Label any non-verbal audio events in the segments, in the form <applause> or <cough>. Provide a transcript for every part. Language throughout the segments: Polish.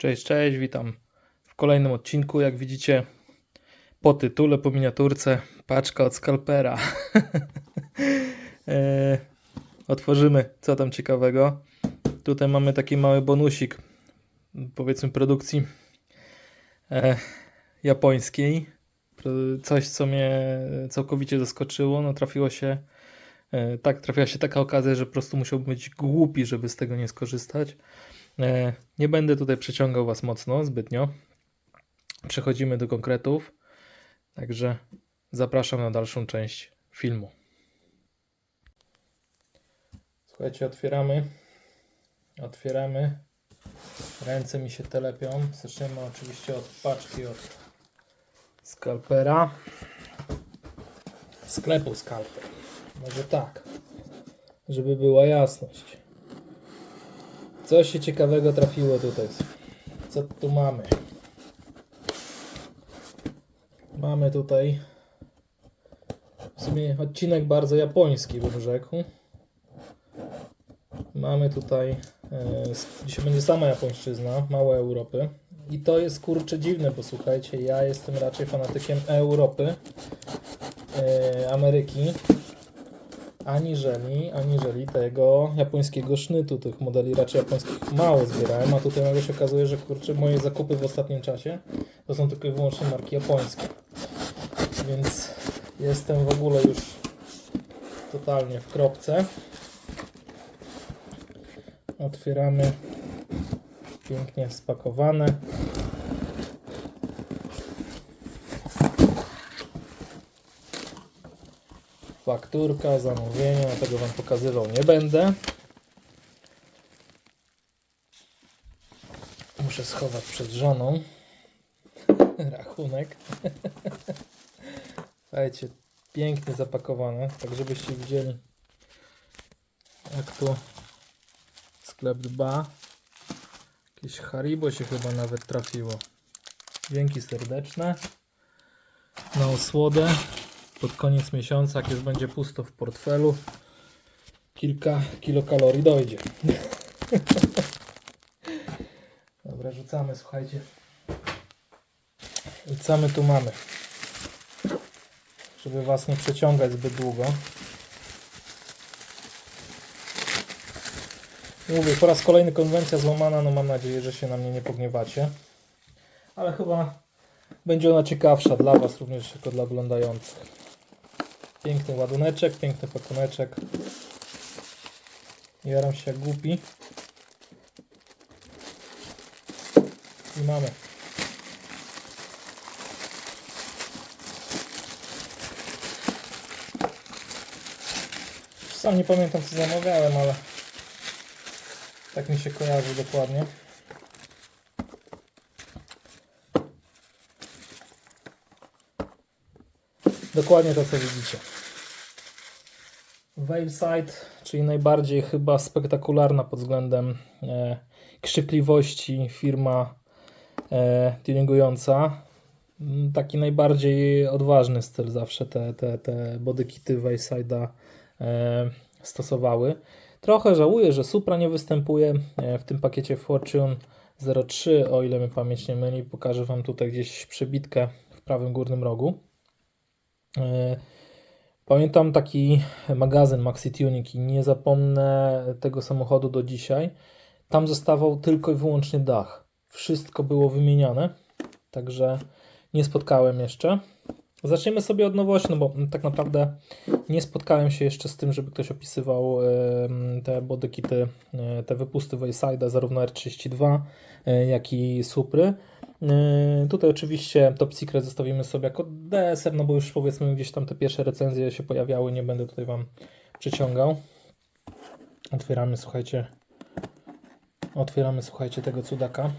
Cześć, cześć, witam w kolejnym odcinku. Jak widzicie po tytule, po miniaturce, paczka od skalpera. <laughs> e, otworzymy, co tam ciekawego. Tutaj mamy taki mały bonusik, powiedzmy produkcji e, japońskiej. Coś, co mnie całkowicie zaskoczyło. No trafiło się, e, tak, trafiła się taka okazja, że po prostu musiałbym być głupi, żeby z tego nie skorzystać. E, Nie będę tutaj przeciągał Was mocno, zbytnio. Przechodzimy do konkretów. Także zapraszam na dalszą część filmu. Słuchajcie, otwieramy. Otwieramy. Ręce mi się telepią. Zaczniemy oczywiście od paczki od skalpera. Sklepu skalper. Może tak, żeby była jasność. Co się ciekawego trafiło tutaj? Co tu mamy? Mamy tutaj w sumie odcinek bardzo japoński, bym rzekł. Mamy tutaj, e, dzisiaj będzie sama japońszczyzna, małe Europy. I to jest kurczę dziwne, bo słuchajcie, ja jestem raczej fanatykiem Europy, e, Ameryki, aniżeli, aniżeli tego japońskiego sznytu. Tych modeli raczej japońskich mało zbierałem, a tutaj nagle się okazuje, że kurczę, moje zakupy w ostatnim czasie to są tylko i wyłącznie marki japońskie. Więc jestem w ogóle już totalnie w kropce. Otwieramy pięknie spakowane. Fakturka, zamówienie, tego Wam pokazywał nie będę. Muszę schować przed żoną <laughs> rachunek. <laughs> Słuchajcie, pięknie zapakowane, tak żebyście widzieli jak tu sklep dba. Jakieś Haribo się chyba nawet trafiło. Dzięki serdeczne. Na osłodę pod koniec miesiąca, jak już będzie pusto w portfelu, kilka kilokalorii dojdzie. <laughs> Dobra, rzucamy, słuchajcie. I co my tu mamy? Żeby Was nie przeciągać zbyt długo. Mówię, po raz kolejny konwencja złamana, no mam nadzieję, że się na mnie nie pogniewacie. Ale chyba będzie ona ciekawsza dla Was również jako dla oglądających. Piękny ładuneczek, piękny pakuneczek. Jaram się głupi. I mamy. Sam nie pamiętam co zamawiałem, ale tak mi się kojarzy dokładnie. Dokładnie to co widzicie. Waveside, czyli najbardziej chyba spektakularna pod względem e, krzykliwości firma e, tuningująca. Mm, Taki najbardziej odważny styl zawsze te, te, te bodykity Waveside'a e, stosowały. Trochę żałuję, że Supra nie występuje e, w tym pakiecie Fortune 03, o ile mnie pamięć nie myli. Pokażę Wam tutaj gdzieś przebitkę w prawym górnym rogu. E, Pamiętam taki magazyn Maxi Tuning i nie zapomnę tego samochodu do dzisiaj. Tam zostawał tylko i wyłącznie dach. Wszystko było wymieniane, także nie spotkałem jeszcze. Zaczniemy sobie od nowości, no bo tak naprawdę nie spotkałem się jeszcze z tym, żeby ktoś opisywał te bodykity, e, te wypusty Wayside'a, zarówno R32, e, jak i Supry. E, Tutaj oczywiście Top Secret zostawimy sobie jako DSR, no bo już powiedzmy gdzieś tam te pierwsze recenzje się pojawiały, nie będę tutaj Wam przyciągał. Otwieramy, słuchajcie, otwieramy, słuchajcie, tego cudaka.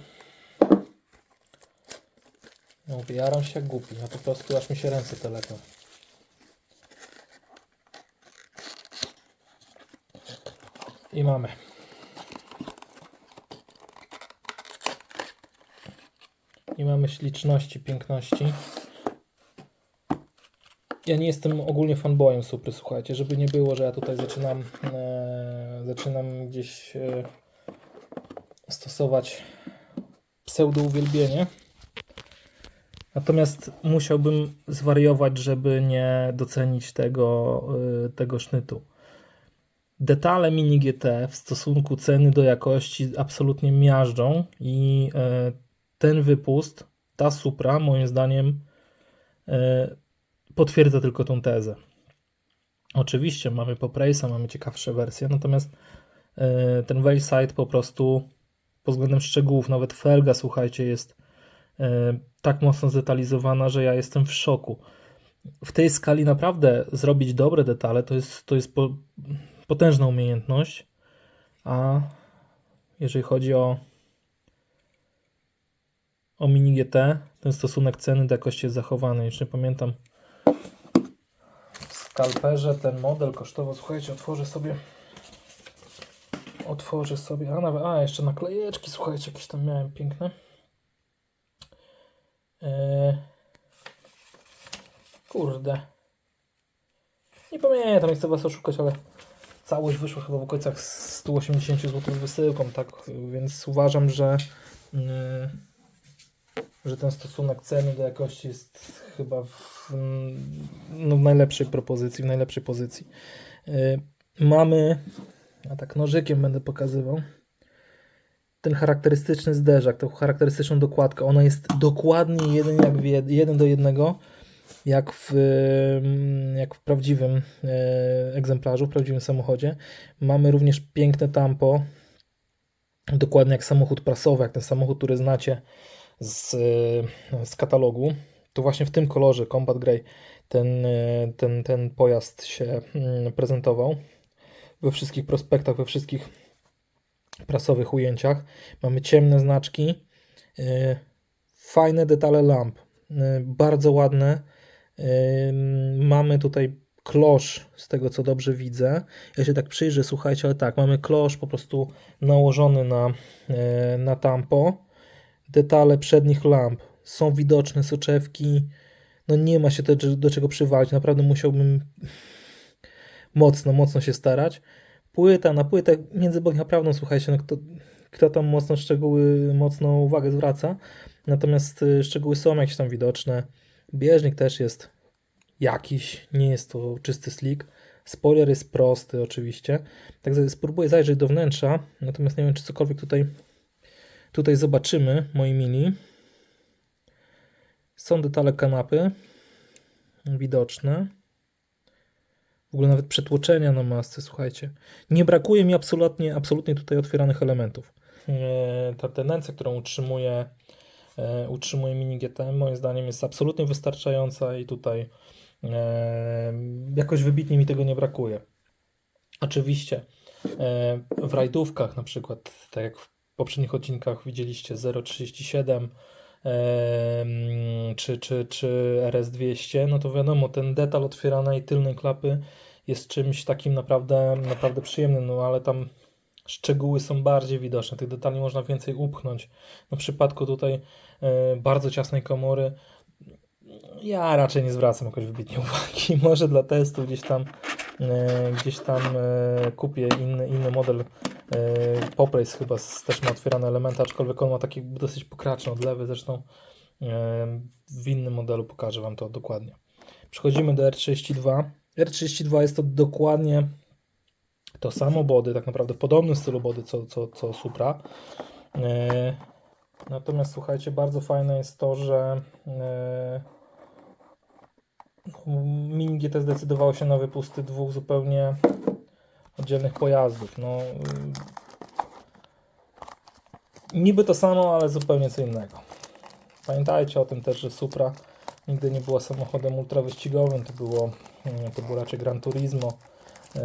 No, mówię, jaram się jak głupi, no po prostu aż mi się ręce telepią. I mamy. I mamy śliczności, piękności. Ja nie jestem ogólnie fanboyem Supry, słuchajcie, żeby nie było, że ja tutaj zaczynam e, zaczynam gdzieś e, stosować pseudo uwielbienie. Natomiast musiałbym zwariować, żeby nie docenić tego, y, tego sznytu. Detale mini GT w stosunku ceny do jakości absolutnie miażdżą i e, ten wypust, ta Supra, moim zdaniem, e, potwierdza tylko tą tezę. Oczywiście mamy Poprace'a, mamy ciekawsze wersje, natomiast e, ten Veilside po prostu pod względem szczegółów, nawet felga, słuchajcie, jest e, tak mocno zdetalizowana, że ja jestem w szoku. W tej skali naprawdę zrobić dobre detale to jest, to jest po, potężna umiejętność, a jeżeli chodzi o o mini GT, ten stosunek ceny do jakości jest zachowany. Już nie pamiętam w skalperze ten model kosztował, słuchajcie, otworzę sobie otworzę sobie, a nawet, a jeszcze naklejeczki, słuchajcie, jakieś tam miałem piękne. Eee, kurde. Nie pamiętam, nie chcę was oszukać, ale całość wyszła chyba w okolicach 180 zł z wysyłką, tak, więc uważam, że yy, że ten stosunek ceny do jakości jest chyba w, no, w najlepszej propozycji, w najlepszej pozycji. Yy, mamy, a tak nożykiem będę pokazywał, ten charakterystyczny zderzak, tą charakterystyczną dokładkę. Ona jest dokładnie jeden, jak w jed, jeden do jednego, jak w, yy, jak w prawdziwym yy, egzemplarzu, w prawdziwym samochodzie. Mamy również piękne tampo, dokładnie jak samochód prasowy, jak ten samochód, który znacie z, z katalogu, to właśnie w tym kolorze Combat Grey ten, ten, ten pojazd się mm, prezentował. We wszystkich prospektach, we wszystkich prasowych ujęciach. Mamy ciemne znaczki, y, fajne detale lamp, y, bardzo ładne. Y, mamy tutaj klosz, z tego co dobrze widzę. Ja się tak przyjrzę, słuchajcie, ale tak, mamy klosz po prostu nałożony na, na tampo detale przednich lamp są widoczne, soczewki. No nie ma się do, do czego przywalić. Naprawdę musiałbym mocno, mocno się starać. Płyta na płytę między Bogiem a prawdą, słuchajcie, no kto, kto tam mocno szczegóły, mocno uwagę zwraca. Natomiast y, szczegóły są jakieś tam widoczne. Bieżnik też jest jakiś, nie jest to czysty slick. Spoiler jest prosty oczywiście. Także spróbuję zajrzeć do wnętrza, natomiast nie wiem, czy cokolwiek tutaj Tutaj zobaczymy, moi mili. Są detale kanapy widoczne. W ogóle nawet przetłoczenia na masce, słuchajcie. Nie brakuje mi absolutnie, absolutnie tutaj otwieranych elementów. E, ta tendencja, którą utrzymuje, e, utrzymuje Mini GT, moim zdaniem jest absolutnie wystarczająca i tutaj e, jakoś wybitnie mi tego nie brakuje. Oczywiście w rajdówkach na przykład, tak jak w poprzednich odcinkach widzieliście 0,37 czy, czy, czy RS200, no to wiadomo, ten detal otwieranej tylnej klapy jest czymś takim naprawdę, naprawdę przyjemnym, no ale tam szczegóły są bardziej widoczne, tych detali można więcej upchnąć. No w przypadku tutaj e, bardzo ciasnej komory ja raczej nie zwracam jakoś wybitnie <laughs> uwagi. Może dla testu gdzieś tam e, gdzieś tam e, kupię inny, inny model Poprace chyba też ma otwierane elementy, aczkolwiek on ma taki dosyć pokraczny odlewy, zresztą e, w innym modelu pokażę Wam to dokładnie. Przechodzimy do R32. R32 jest to dokładnie to samo body, tak naprawdę w podobnym stylu body co, co, co Supra. E, natomiast słuchajcie, bardzo fajne jest to, że Mini GT zdecydowało się na wypusty dwóch zupełnie oddzielnych pojazdów. No, niby to samo, ale zupełnie co innego. Pamiętajcie o tym też, że Supra nigdy nie była samochodem ultrawyścigowym, to było, mm, to było raczej Gran Turismo. E,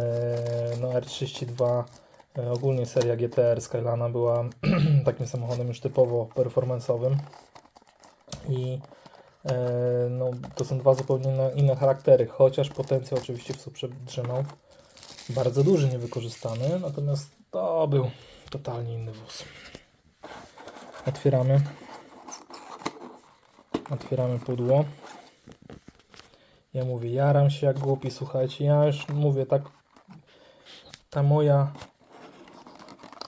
no, R32, e, ogólnie seria GTR Skylana była <clears throat> takim samochodem już typowo performance'owym i no, to są dwa zupełnie inne, charaktery, chociaż potencjał oczywiście w Suprze trzymał bardzo duży, niewykorzystany, natomiast to był totalnie inny wóz. Otwieramy. Otwieramy pudło. Ja mówię, jaram się jak głupi, słuchajcie, ja już mówię tak, ta moja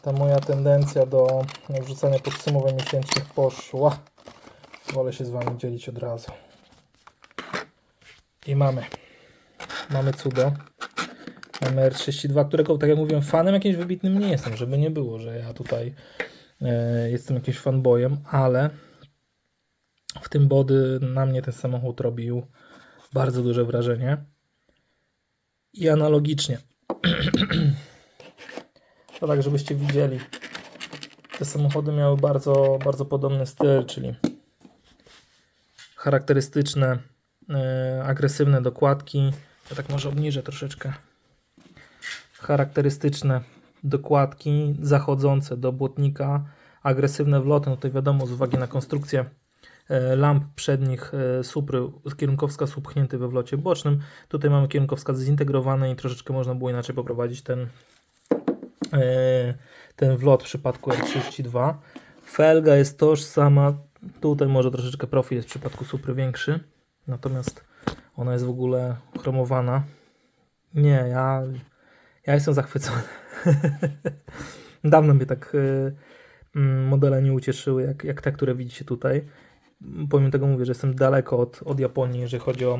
ta moja tendencja do wrzucania podsumowań miesięcznych poszła. Wolę się z Wami dzielić od razu. I mamy. Mamy cudo. Mamy R32, którego, tak jak mówiłem, fanem jakimś wybitnym nie jestem, żeby nie było, że ja tutaj e, jestem jakimś fanboyem, ale w tym body na mnie ten samochód robił bardzo duże wrażenie. I analogicznie. <clears throat> To tak, żebyście widzieli. Te samochody miały bardzo, bardzo podobny styl, czyli charakterystyczne, e, agresywne dokładki. Ja tak może obniżę troszeczkę. Charakterystyczne dokładki zachodzące do błotnika, agresywne wloty. No tutaj wiadomo, z uwagi na konstrukcję e, lamp przednich e, supry, kierunkowskaz upchnięty we wlocie bocznym. Tutaj mamy kierunkowskaz zintegrowany i troszeczkę można było inaczej poprowadzić ten, e, ten wlot w przypadku R32. Felga jest tożsama. Tutaj może troszeczkę profil jest w przypadku supry większy. Natomiast ona jest w ogóle chromowana. Nie, ja, ja jestem zachwycony. <laughs> Dawno mnie tak y, mm, modele nie ucieszyły, jak, jak te, które widzicie tutaj. Pomimo tego mówię, że jestem daleko od, od Japonii, jeżeli chodzi o, <clears throat>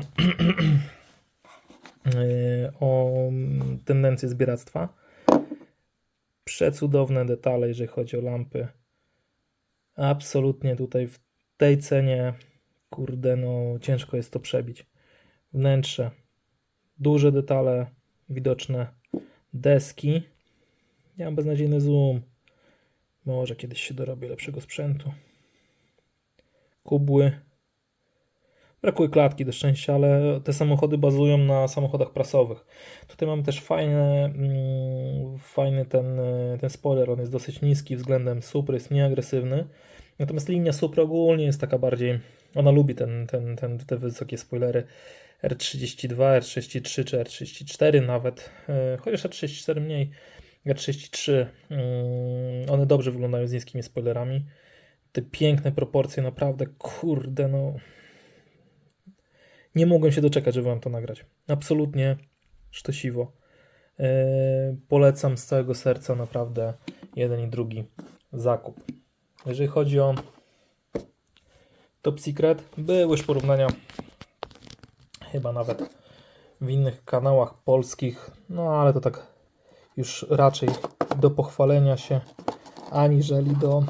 y, o tendencję zbieractwa. Przecudowne detale, jeżeli chodzi o lampy. Absolutnie tutaj w tej cenie, kurde, no ciężko jest to przebić. Wnętrze, duże detale widoczne, deski. Ja mam beznadziejny zoom. Może kiedyś się dorobię lepszego sprzętu. Kubły. Brakuje klatki do szczęścia, ale te samochody bazują na samochodach prasowych. Tutaj mamy też fajny, mm, fajny ten, ten spoiler. On jest dosyć niski względem Supry, jest nieagresywny. Natomiast linia Supra ogólnie jest taka bardziej. Ona lubi ten, ten, ten, te wysokie spoilery. R32, R33 czy R34 nawet, e, chociaż R34 mniej, R33, mm, one dobrze wyglądają z niskimi spoilerami. Te piękne proporcje, naprawdę, kurde, no. Nie mogłem się doczekać, żeby wam to nagrać. Absolutnie sztosiwo. Yy, polecam z całego serca naprawdę jeden i drugi zakup. Jeżeli chodzi o Top Secret, były już porównania chyba nawet w innych kanałach polskich, no ale to tak już raczej do pochwalenia się, aniżeli do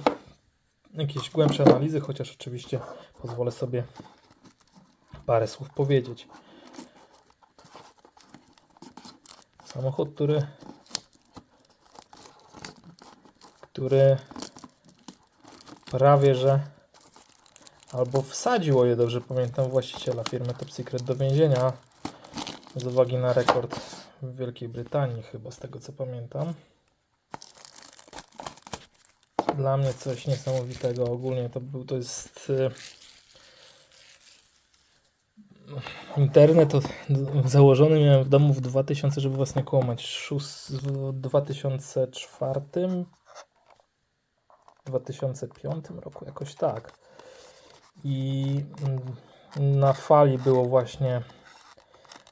jakiejś głębszej analizy, chociaż oczywiście pozwolę sobie parę słów powiedzieć. Samochód, który który prawie że albo wsadził, o ile dobrze pamiętam, właściciela firmy Top Secret do więzienia z uwagi na rekord w Wielkiej Brytanii, chyba z tego co pamiętam. Dla mnie coś niesamowitego. Ogólnie to był to jest y, internet założony miałem w domu w 2000, żeby was nie kłamać, w 2004 2005 roku, jakoś tak. I mm, na fali było właśnie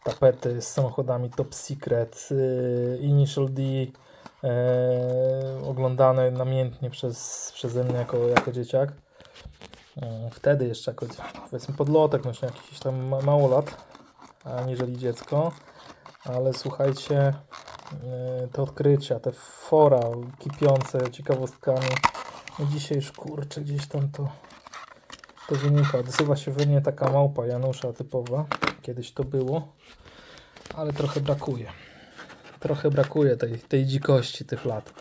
tapety z samochodami Top Secret, y, Initial D, e, oglądane namiętnie przez, przeze mnie jako, jako dzieciak. E, Wtedy jeszcze jako powiedzmy podlotek, no jakiś tam ma- mało lat, aniżeli dziecko. Ale słuchajcie, te odkrycia, te fora kipiące ciekawostkami. No dzisiaj już kurczę, gdzieś tam to, to wynika. Odzywa się we mnie taka małpa Janusza typowa. Kiedyś to było, ale trochę brakuje. Trochę brakuje tej, tej dzikości tych lat,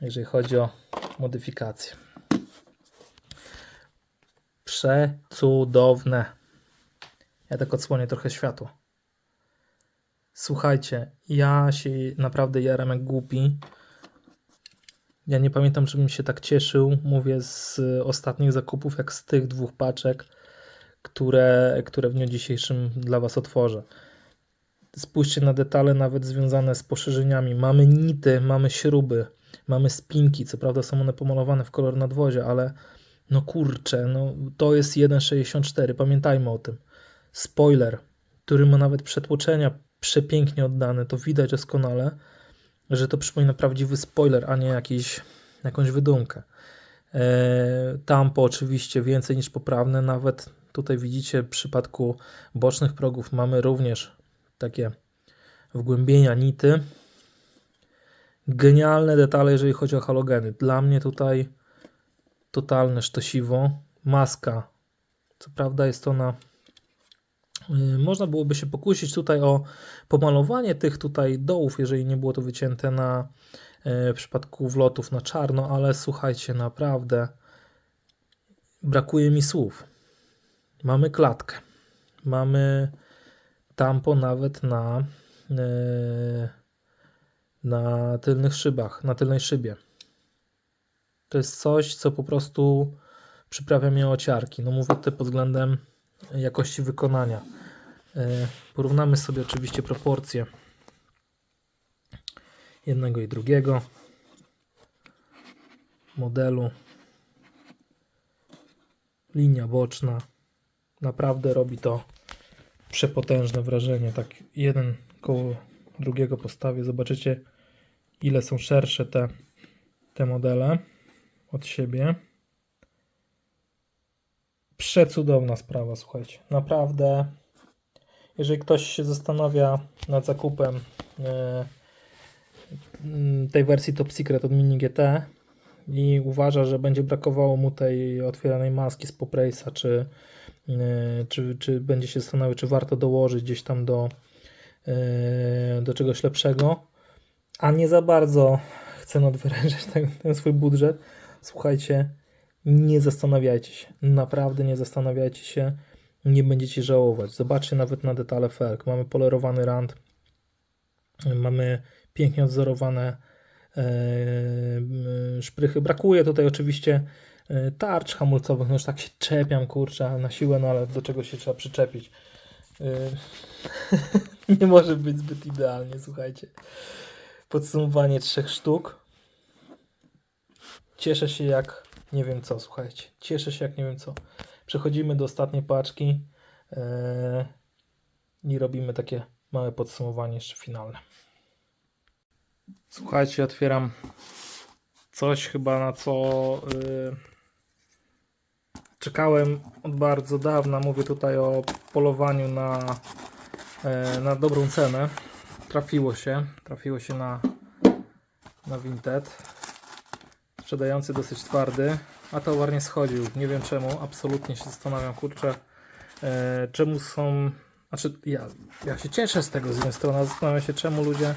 jeżeli chodzi o modyfikację. Przecudowne. Ja tak odsłonię trochę światło. Słuchajcie, ja się naprawdę jaram jak głupi. Ja nie pamiętam, żebym się tak cieszył, mówię z ostatnich zakupów, jak z tych dwóch paczek, które, które w dniu dzisiejszym dla Was otworzę. Spójrzcie na detale, nawet związane z poszerzeniami. Mamy nity, mamy śruby, mamy spinki. Co prawda są one pomalowane w kolor nadwozia, ale no kurczę, no to jest 1.64. Pamiętajmy o tym. Spoiler, który ma nawet przetłoczenia przepięknie oddane, to widać doskonale że to przypomina prawdziwy spoiler, a nie jakiś, jakąś wydumkę. E, Tampo oczywiście więcej niż poprawne, nawet tutaj widzicie w przypadku bocznych progów mamy również takie wgłębienia nity. Genialne detale, jeżeli chodzi o halogeny. Dla mnie tutaj totalne sztosiwo. Maska. Co prawda jest ona. Y, Można byłoby się pokusić tutaj o pomalowanie tych tutaj dołów, jeżeli nie było to wycięte na y, w przypadku wlotów na czarno, ale słuchajcie, naprawdę brakuje mi słów. Mamy klatkę. Mamy tampo nawet na y, na tylnych szybach, na tylnej szybie. To jest coś, co po prostu przyprawia mnie o ciarki. No mówię tutaj pod względem jakości wykonania. E, Porównamy sobie oczywiście proporcje jednego i drugiego modelu. Linia boczna. Naprawdę robi to przepotężne wrażenie. Tak jeden koło drugiego postawię. Zobaczycie ile są szersze te, te modele od siebie. Przecudowna sprawa, słuchajcie. Naprawdę, jeżeli ktoś się zastanawia nad zakupem mm, tej wersji Top Secret od Mini GT i uważa, że będzie brakowało mu tej otwieranej maski z Poprace'a, czy, e, czy, czy będzie się zastanawiał, czy warto dołożyć gdzieś tam do, e, do czegoś lepszego, a nie za bardzo chce nadwyrężać <laughs> ten, ten swój budżet, słuchajcie, nie zastanawiajcie się. Naprawdę nie zastanawiajcie się. Nie będziecie żałować. Zobaczcie nawet na detale felg. Mamy polerowany rand. Mamy pięknie odzorowane e, szprychy. Brakuje tutaj oczywiście e, tarcz hamulcowych. No już tak się czepiam, kurczę, na siłę, no ale do czego się trzeba przyczepić. E, <laughs> nie może być zbyt idealnie, słuchajcie. Podsumowanie trzech sztuk. Cieszę się jak nie wiem co, słuchajcie. Cieszę się jak nie wiem co. Przechodzimy do ostatniej paczki e, i robimy takie małe podsumowanie jeszcze finalne. Słuchajcie, otwieram coś chyba na co y, czekałem od bardzo dawna. Mówię tutaj o polowaniu na, e, na dobrą cenę. Trafiło się. Trafiło się na, na Vinted sprzedający dosyć twardy, a towar nie schodził. Nie wiem czemu, absolutnie się zastanawiam, kurczę, e, czemu są. Znaczy, ja, ja się cieszę z tego z jednej strony, zastanawiam się, czemu ludzie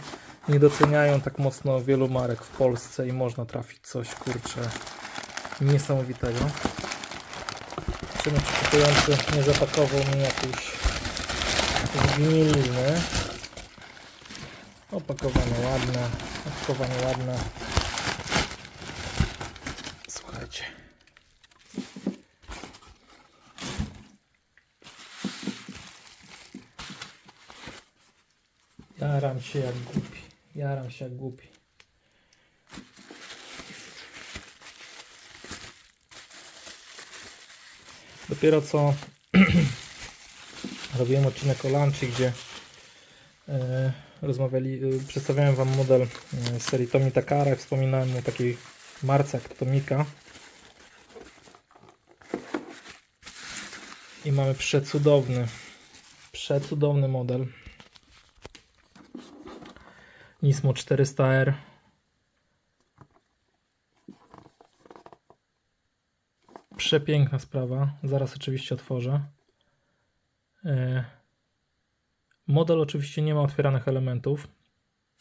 nie doceniają tak mocno wielu marek w Polsce i można trafić coś, kurczę, niesamowitego. Czemu kupujący nie zapakował mi jakiejś zgniliny. Opakowane ładne, opakowanie ładne. Słuchajcie. Jaram się jak głupi. Jaram się jak głupi. Dopiero co <clears throat> robiłem odcinek o Launchi, gdzie e, rozmawiali, e, przedstawiałem Wam model e, serii Tomi Takara. Wspominałem o takiej marce jak Tomika. I mamy przecudowny, przecudowny model. Nismo 400R. Przepiękna sprawa. Zaraz oczywiście otworzę. E, Model oczywiście nie ma otwieranych elementów.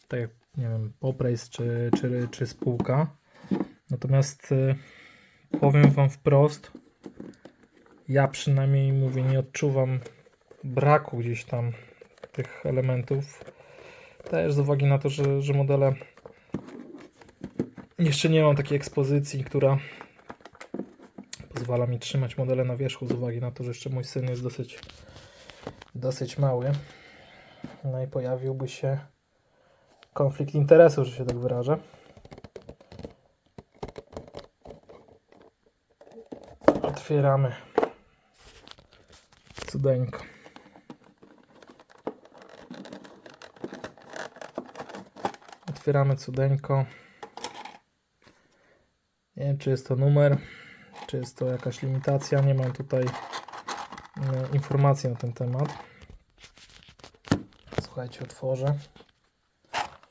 Tak jak, nie wiem, Poprace czy, czy, czy spółka. Natomiast e, powiem Wam wprost, ja przynajmniej mówię, nie odczuwam braku gdzieś tam tych elementów. Też z uwagi na to, że, że modele jeszcze nie mam takiej ekspozycji, która pozwala mi trzymać modele na wierzchu z uwagi na to, że jeszcze mój syn jest dosyć dosyć mały. No i pojawiłby się konflikt interesu, że się tak wyrażę. Otwieramy. Cudeńko. Otwieramy cudeńko. Nie wiem, czy jest to numer, czy jest to jakaś limitacja. Nie mam tutaj e, informacji na ten temat. Słuchajcie, otworzę.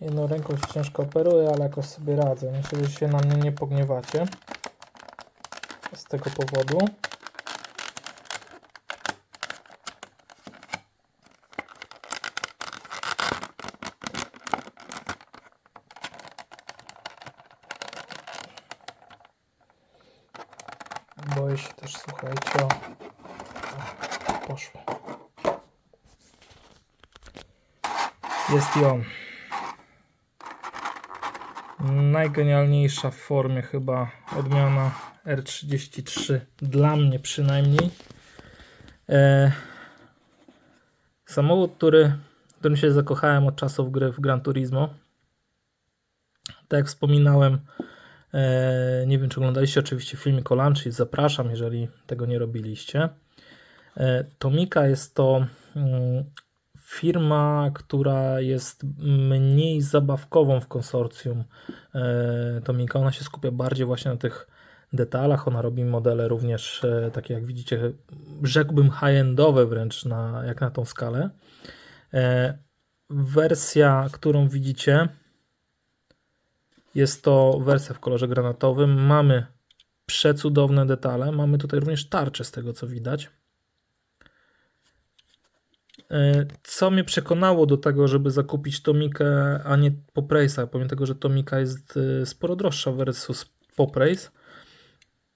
Jedną ręką się ciężko operuje, ale jakoś sobie radzę. Myślę, że się na mnie nie pogniewacie z tego powodu. Boję się też, słuchajcie, o... o, poszło. Jest i on. Najgenialniejsza w formie chyba odmiana R33, dla mnie przynajmniej. E, samochód, który, którym się zakochałem od czasów gry w Gran Turismo. Tak jak wspominałem, e, nie wiem czy oglądaliście oczywiście filmik o Launch, zapraszam, jeżeli tego nie robiliście. E, Tomika jest to mm, firma, która jest mniej zabawkową w konsorcjum e, Tomika. Ona się skupia bardziej właśnie na tych detalach. Ona robi modele również e, takie, jak widzicie, rzekłbym high-endowe wręcz na, jak na tą skalę. E, wersja, którą widzicie, jest to wersja w kolorze granatowym. Mamy przecudowne detale. Mamy tutaj również tarczę z tego, co widać. E, co mnie przekonało do tego, żeby zakupić Tomikę, a nie Poprace'a, pomimo tego, że Tomika jest e, sporo droższa versus Poprace,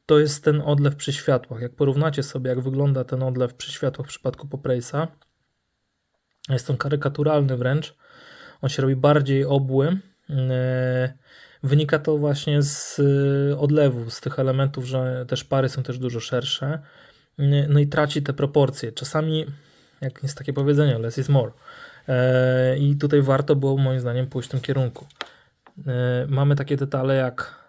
to jest ten odlew przy światłach. Jak porównacie sobie, jak wygląda ten odlew przy światłach w przypadku Poprace'a, jest on karykaturalny wręcz. On się robi bardziej obły. E, wynika to właśnie z odlewu, z tych elementów, że te szpary są też dużo szersze. No i traci te proporcje. Czasami jak jest takie powiedzenie, less is more. E, I tutaj warto było moim zdaniem pójść w tym kierunku. E, mamy takie detale jak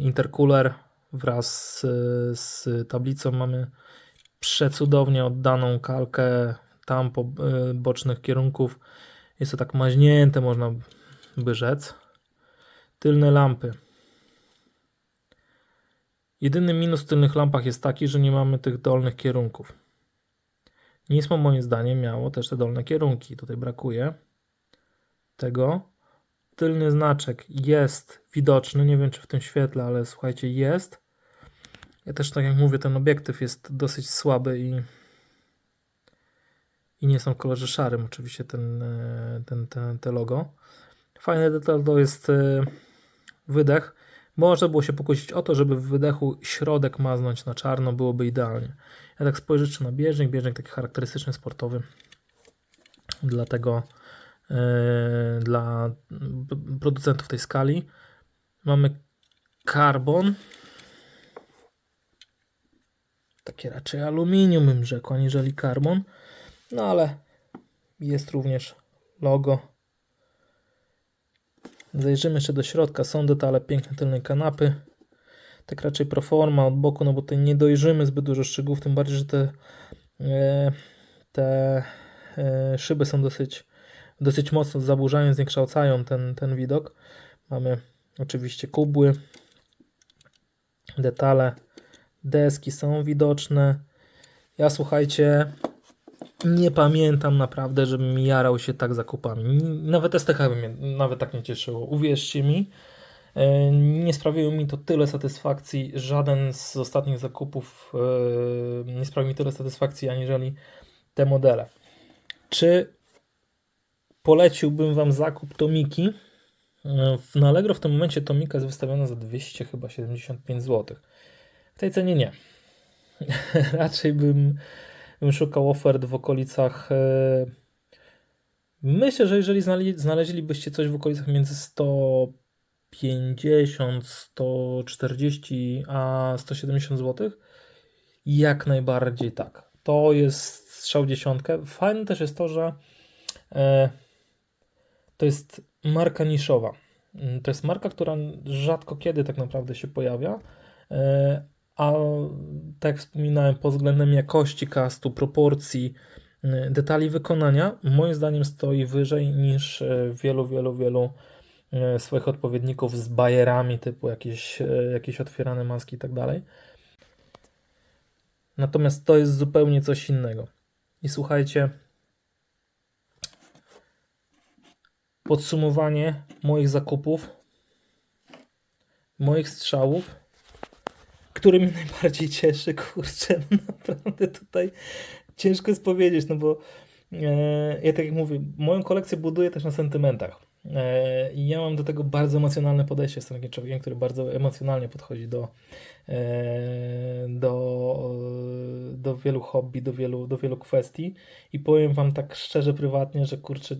intercooler wraz z, tablicą. Mamy przecudownie oddaną kalkę tam po e, bocznych kierunków. Jest to tak maźnięte, można by rzec. Tylne lampy. Jedyny minus w tylnych lampach jest taki, że nie mamy tych dolnych kierunków. Nismo moim zdaniem miało też te dolne kierunki. Tutaj brakuje tego. Tylny znaczek jest widoczny. Nie wiem czy w tym świetle, ale słuchajcie, jest. Ja też tak jak mówię, ten obiektyw jest dosyć słaby i, i nie są w kolorze szarym oczywiście ten, e, ten, ten, te logo. Fajny detal to jest e, wydech. Można było się pokusić o to, żeby w wydechu środek maznąć na czarno, byłoby idealnie. Ja tak spojrzę czy na bieżnik, bieżnik taki charakterystyczny, sportowy. Dlatego yy, dla producentów tej skali mamy karbon. Takie raczej aluminium bym rzekł, aniżeli karbon. No ale jest również logo Zajrzymy jeszcze do środka. Są detale piękne tylnej kanapy. Tak raczej proforma od boku, no bo tutaj nie dojrzymy zbyt dużo szczegółów, tym bardziej, że te, e, te e, szyby są dosyć, dosyć mocno zaburzają, zniekształcają ten, ten widok. Mamy oczywiście kubły, detale, deski są widoczne. Ja słuchajcie, nie pamiętam naprawdę, żebym jarał się tak zakupami. Nawet STH by mnie nawet tak nie cieszyło. Uwierzcie mi, e, nie sprawiło mi to tyle satysfakcji. Żaden z ostatnich zakupów e, nie sprawił mi tyle satysfakcji, aniżeli te modele. Czy poleciłbym Wam zakup Tomiki? E, na Allegro w tym momencie Tomika jest wystawiona za 200 chyba 75 zł. W tej cenie nie. <laughs> Raczej bym bym szukał ofert w okolicach. E, myślę, że jeżeli znaleźlibyście coś w okolicach między 150, 140 a 170 zł, jak najbardziej tak. To jest strzał dziesiątkę. Fajne też jest to, że e, to jest marka niszowa. To jest marka, która rzadko kiedy tak naprawdę się pojawia, e, a tak jak wspominałem, pod względem jakości castu, proporcji, y, detali wykonania, moim zdaniem stoi wyżej niż y, wielu, wielu, wielu y, swoich odpowiedników z bajerami typu jakieś, jakieś otwierane maski i tak dalej. Natomiast to jest zupełnie coś innego. I słuchajcie, podsumowanie moich zakupów, moich strzałów, który mnie najbardziej cieszy, kurczę, no naprawdę tutaj ciężko jest powiedzieć, no bo e, ja tak jak mówię, moją kolekcję buduję też na sentymentach. E, I ja mam do tego bardzo emocjonalne podejście. Jestem takim człowiekiem, który bardzo emocjonalnie podchodzi do, e, do, do wielu hobby, do wielu, do wielu kwestii. I powiem Wam tak szczerze, prywatnie, że kurczę,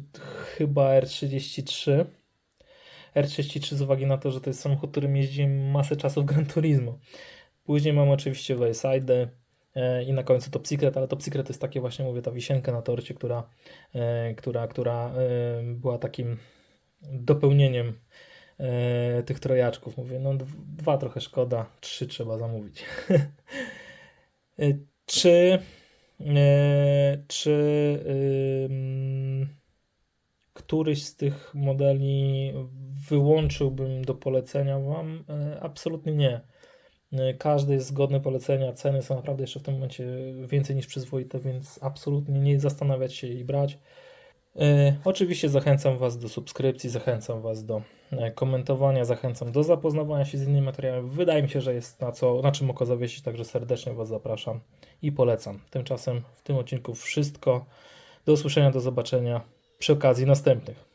chyba R33. R33 z uwagi na to, że to jest samochód, którym jeździłem masę czasu w Gran Turismo. Później mam oczywiście Wayside e, i na końcu Top Secret, ale Top Secret jest takie właśnie, mówię, ta wisienka na torcie, która, e, która, która e, była takim dopełnieniem tych trojaczków. Mówię, no dw- dwa trochę szkoda, trzy trzeba zamówić. <laughs> Czy czy któryś z tych modeli wyłączyłbym do polecenia Wam? Absolutnie nie. E, Każdy jest zgodny polecenia. Ceny są naprawdę jeszcze w tym momencie więcej niż przyzwoite, więc absolutnie nie zastanawiać się i brać. E, Oczywiście zachęcam Was do subskrypcji, zachęcam Was do e, komentowania, zachęcam do zapoznawania się z innymi materiałami. Wydaje mi się, że jest na, co, na czym oko zawiesić, także serdecznie Was zapraszam i polecam. Tymczasem w tym odcinku wszystko. Do usłyszenia, do zobaczenia przy okazji następnych.